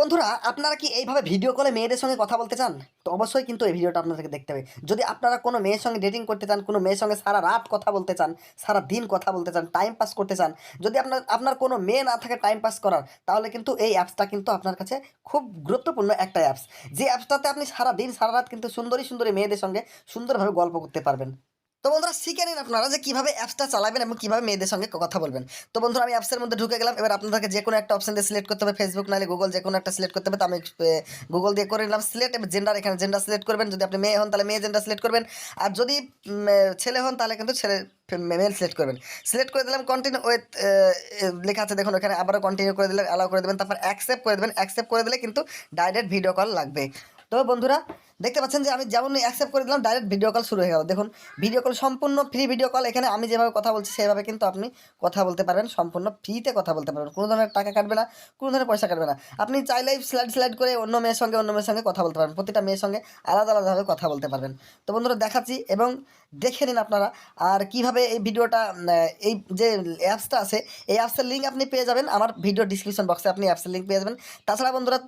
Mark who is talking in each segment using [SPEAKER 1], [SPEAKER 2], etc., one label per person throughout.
[SPEAKER 1] বন্ধুরা, আপনারা কি এইভাবে ভিডিও কলে মেয়েদের সঙ্গে কথা বলতে চান? তো অবশ্যই কিন্তু এই ভিডিওটা আপনাদেরকে দেখতে হবে। যদি আপনারা কোনো মেয়ের সঙ্গে ডেটিং করতে চান, কোনো মেয়ের সঙ্গে সারা রাত কথা বলতে চান, সারা দিন কথা বলতে চান টাইম পাস করতে চান, যদি আপনার আপনার কোনো মেয়ে না থাকে টাইম পাস করার, তাহলে কিন্তু এই অ্যাপসটা কিন্তু আপনার কাছে খুব গুরুত্বপূর্ণ একটা অ্যাপস যে অ্যাপসটাতে আপনি সারা দিন, সারা রাত কিন্তু সুন্দরী সুন্দরী মেয়েদের সঙ্গে সুন্দরভাবে গল্প করতে পারবেন। তো বন্ধুরা শিখে নিন আপনারা যে কীভাবে অ্যাপসটা চালাবেন এবং কীভাবে মেয়েদের সঙ্গে কথা বলবেন। তো বন্ধুরা আমি অ্যাপসের মধ্যে ঢুকে গেলাম। এবার আপনাদেরকে যে কোনো একটা অপশন দিয়ে সিলেক্ট করতে হবে। ফেসবুক নাহলে গুগল যে কোনো একটা সিলেক্ট করতে হবে। তো আমি গুগল দিয়ে করে নিলাম। সিলেক্ট এবার জেন্ডার এখানে জেন্ডার সিলেক্ট করবেন। যদি আপনি মেয়ে হন তাহলে মেয়ে জেন্ডার সিলেক্ট করবেন। আর যদি ছেলে হন তাহলে কিন্তু ছেলে মেল সিলেক্ট করবেন। সিলেক্ট করে দিলাম কন্টিনিউ উইথ লেখা আছে দেখুন ওখানে। আবারও কন্টিনিউ করে দিলেন অ্যালাউ করে দেবেন। তারপর অ্যাকসেপ্ট করে দেবেন। অ্যাকসেপ্ট করে দিলে কিন্তু ডাইরেক্ট ভিডিও কল লাগবে। তো বন্ধুরা দেখতে পাচ্ছেন যে আমি যেমন অ্যাকসেপ্ট করে দিলাম ডাইরেক্ট ভিডিও কল শুরু হয়ে গেল। দেখুন ভিডিও কল সম্পূর্ণ ফ্রি ভিডিও কল এখানে আমি যেভাবে কথা বলছি, সেভাবে কিন্তু আপনি কথা বলতে পারবেন, সম্পূর্ণ ফ্রিতে কথা বলতে পারবেন। কোনো ধরনের টাকা কাটবে না, কোনো ধরনের পয়সা কাটবে না। আপনি চাইলেই স্লাইড স্লাইড করে অন্য মেয়ের সঙ্গে, অন্য মেয়ের সঙ্গে কথা বলতে পারবেন। প্রতিটা মেয়ের সঙ্গে আলাদা আলাদাভাবে কথা বলতে পারবেন। তো বন্ধুরা, দেখাচ্ছি এবং দেখে নিন আপনারা, আর কীভাবে এই ভিডিওটা এই যে অ্যাপসটা আছে, এই অ্যাপসের লিঙ্ক আপনি পেয়ে যাবেন। আমার ভিডিও ডিসক্রিপশন বক্সে আপনি অ্যাপসের লিঙ্ক পেয়ে যাবেন। তাছাড়া বন্ধুরা,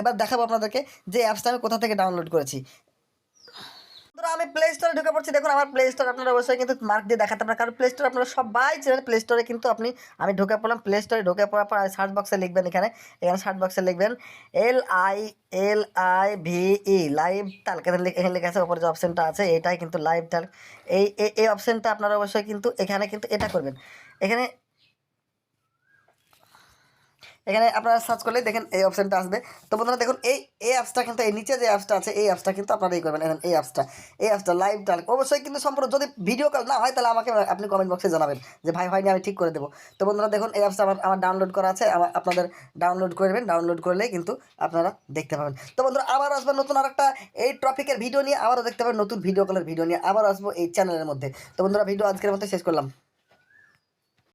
[SPEAKER 1] এবার দেখাবো আপনাদেরকে যে অ্যাপসটা আমি কোথা থেকে ডাউনলোড করেছি। বন্ধুরা, আমি প্লে স্টোরে ঢুকে পড়ছি। দেখুন, আমার প্লে স্টোর আপনারা অবশ্যই কিন্তু মার্ক দিয়ে দেখাতে পারেন। কারণ প্লে স্টোর আপনারা সবাই চেনেন প্লে স্টোরে কিন্তু আপনি, আমি ঢুকে পড়লাম প্লে স্টোরে ঢুকে পড়ার পর সার্চ বক্সে লিখবেন এখানে। এখানে সার্চ বক্সে লিখবেন L I L I V E live talk এখানে লেখা আছে, ওপরে যে অপশনটা আছে, এটাই কিন্তু লাইভ এই, এই- এই অপশনটা আপনারা অবশ্যই কিন্তু এখানে কিন্তু এটা করবেন। এখানে এখানে আপনারা সার্চ করলে দেখেন এই অপশানটা আসবে। তো বন্ধুরা দেখুন, এই এই অ্যাপসটা কিন্তু, এই নিচে যে অ্যাপসটা আছে, এই অ্যাপসটা কিন্তু আপনারা এই করবেন। এখন এই অ্যাপসটা এই অ্যাপসটা লাইভ টাল অবশ্যই কিন্তু সম্পূর্ণ, যদি ভিডিও কল না হয়, তাহলে আমাকে আপনি কমেন্ট বক্সে জানাবেন যে, ভাই হয়নি আমি ঠিক করে দেবো। তো বন্ধুরা দেখুন, এই অ্যাপসটা আমার আমার ডাউনলোড করা আছে। আমার, আপনাদের ডাউনলোড করবেন ডাউনলোড করলেই কিন্তু আপনারা দেখতে পাবেন। তো বন্ধুরা, আবার আসবেন নতুন আর একটা এই টপিকের ভিডিও নিয়ে। আবারও দেখতে পাবেন নতুন ভিডিও কলের ভিডিও নিয়ে। আবার আসব এই চ্যানেলের মধ্যে। তো বন্ধুরা ভিডিও আজকের মতো শেষ করলাম।